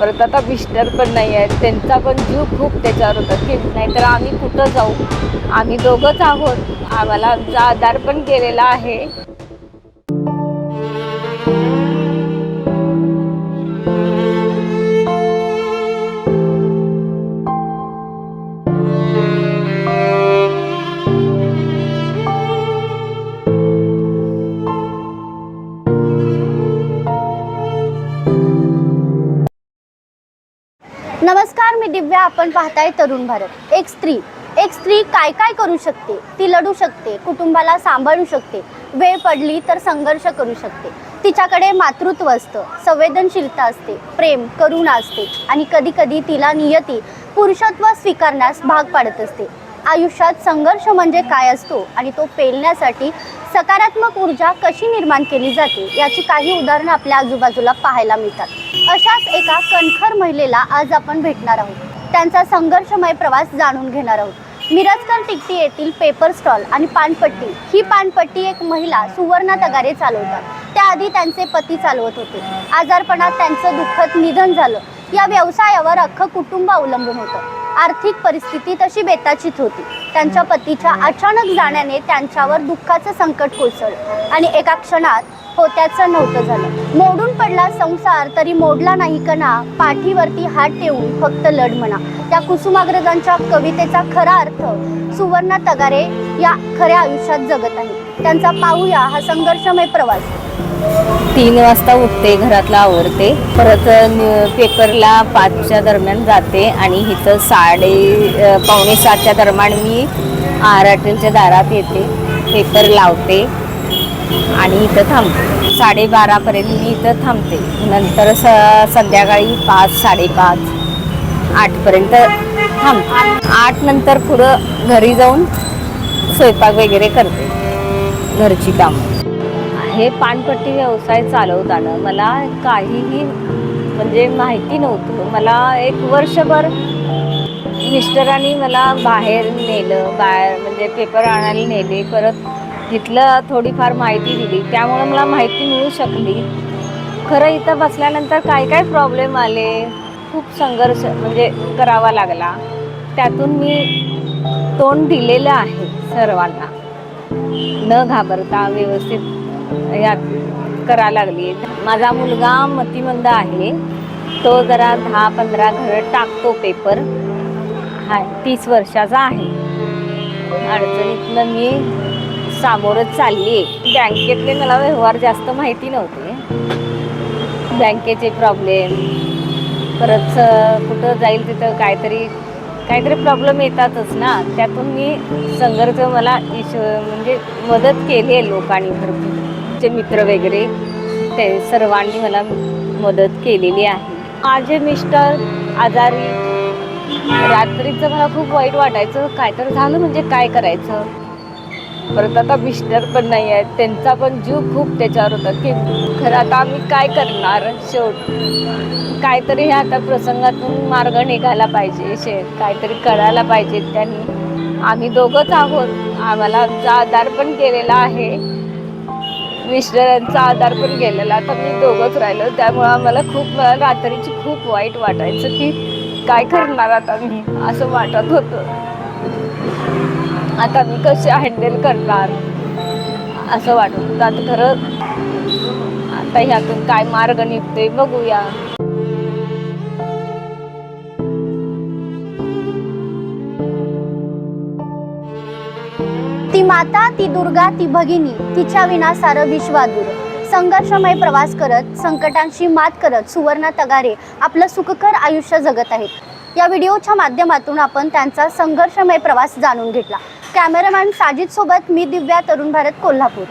परत आता मिस्टर पण नाही आहेत. त्यांचा पण जीव खूप त्याच्यावर होता. की नाहीतर आम्ही कुठं जाऊ? आम्ही दोघंच आहोत. आम्हाला आमचा आधार पण केलेला आहे. नमस्कार मी दिव्या. आपण पाहताय तरुण भारत. एक स्त्री. एक स्त्री काय काय करू शकते? ती लढू शकते कुटुंबाला सांभाळू शकते वेळ पडली तर संघर्ष करू शकते. तिच्याकडे मातृत्व असतं संवेदनशीलता असते प्रेम करुणा असते आणि कधी कधी तिला नियती पुरुषत्व स्वीकारण्यास भाग पाडत असते. आयुष्यात संघर्ष म्हणजे काय असतो आणि तो पेलण्यासाठी सकारात्मक ऊर्जा कशी निर्माण केली जाते याची काही उदाहरणं आपल्या आजूबाजूला पाहायला मिळतात. अशाच एका कणखर महिलेला आज आपण भेटणार आहोत. त्यांचा संघर्षमय प्रवास जाणून घेणार आहोत. मिरजकर टिकटी येथील पेपर स्टॉल आणि पानपट्टी ही पानपट्टी एक महिला सुवर्णा तगारे चालवतात. त्याआधी त्यांचे पती चालवत होते. आजारपणात त्यांचं दुःखद निधन झालं. या व्यवसायावर अख्खं कुटुंब अवलंबून होतं. आर्थिक परिस्थिती तशी बेताचीत होती. त्यांच्या पतीच्या अचानक जाण्याने त्यांच्यावर दुःखाचं संकट कोसळलं आणि एका क्षणात होत्याचं नव्हतं झालं. मोडून पडला संसार तरी मोडला नाही कणा पाठीवरती हात ठेवून फक्त लढ म्हणा. त्या कुसुमाग्रजांच्या कवितेचा खरा अर्थ सुवर्णा तगारे या खऱ्या आयुष्यात जगत आहे. त्यांचा पाहूया हा संघर्षमय प्रवास. तीन वाजता उठते घरातलं आवरते. परत न्यू- पेपरला पाचच्या दरम्यान जाते आणि इथं साडे पावणे सातच्या दरम्यान मी आराटेलच्या दारात येते. पेपर लावते आणि इथं थांबते. साडेबारापर्यंत मी इथं थांबते. नंतर स संध्याकाळी पाच साडेपाच आठपर्यंत थांबते. आठ नंतर पुढं घरी जाऊन स्वयंपाक वगैरे करते. घरची कामं. हे पानपट्टी व्यवसाय चालवताना मला काहीही म्हणजे माहिती नव्हतं. मला एक वर्षभर मिस्टरांनी मला बाहेर नेलं बाहेर म्हणजे पेपर आणायला नेले परत तिथलं थोडीफार माहिती दिली. त्यामुळे मला माहिती मिळू शकली. खरं इथं बसल्यानंतर काय काय प्रॉब्लेम आले? खूप संघर्ष म्हणजे करावा लागला. त्यातून मी तोंड दिलेलं आहे सर्वांना. न घाबरता व्यवस्थित यात करा लागली. माझा मुलगा मतिमंद आहे. तो जरा दहा पंधरा घर टाकतो पेपर हा तीस वर्षाचा आहे. अडचणीतनं मी सामोरच चालली. आहे बँकेतले मला व्यवहार जास्त माहिती नव्हते. बँकेचे प्रॉब्लेम परत स- कुठं जाईल तिथं काहीतरी काहीतरी प्रॉब्लेम येतातच ना. त्यातून मी संघर्ष मला ईश म्हणजे मदत केली आहे लोकांनी भरपूर. जे मित्र वगैरे ते सर्वांनी मला मदत केलेली आहे. माझे मिस्टर आजारी. रात्रीचं मला खूप वाईट वाटायचं. काय तर झालं म्हणजे काय करायचं? परत आता मिस्टर पण नाही आहेत. त्यांचा पण जीव खूप त्याच्यावर होता की खरं आता आम्ही काय करणार शेवट? काहीतरी ह्या आता प्रसंगातून मार्ग निघायला पाहिजे. शे काहीतरी करायला पाहिजे त्यांनी. आम्ही दोघंच आहोत. आम्हाला आमचा आधार पण केलेला आहे. मिस्टरांचा आधार पण गेलेला. आता मी दोघंच राहिलो. त्यामुळं आम्हाला खूप रात्रीची खूप वाईट वाटायचं की काय करणार आता मी? असं वाटत होतं. आता मी कसे हँडल करणार? असं वाटत होतं. आता खरं आता ह्यातून काय मार्ग निघतोय बघूया. माता ती दुर्गा ती भगिनी तिच्या विना सारं विश्वादूर संघर्षमय प्रवास करत संकटांशी मात करत सुवर्ण तगारे आपलं सुखकर आयुष्य जगत आहेत. या व्हिडिओच्या माध्यमातून आपण त्यांचा संघर्षमय प्रवास जाणून घेतला. कॅमेरामॅन साजिद सोबत मी दिव्या तरुण भारत कोल्हापूर.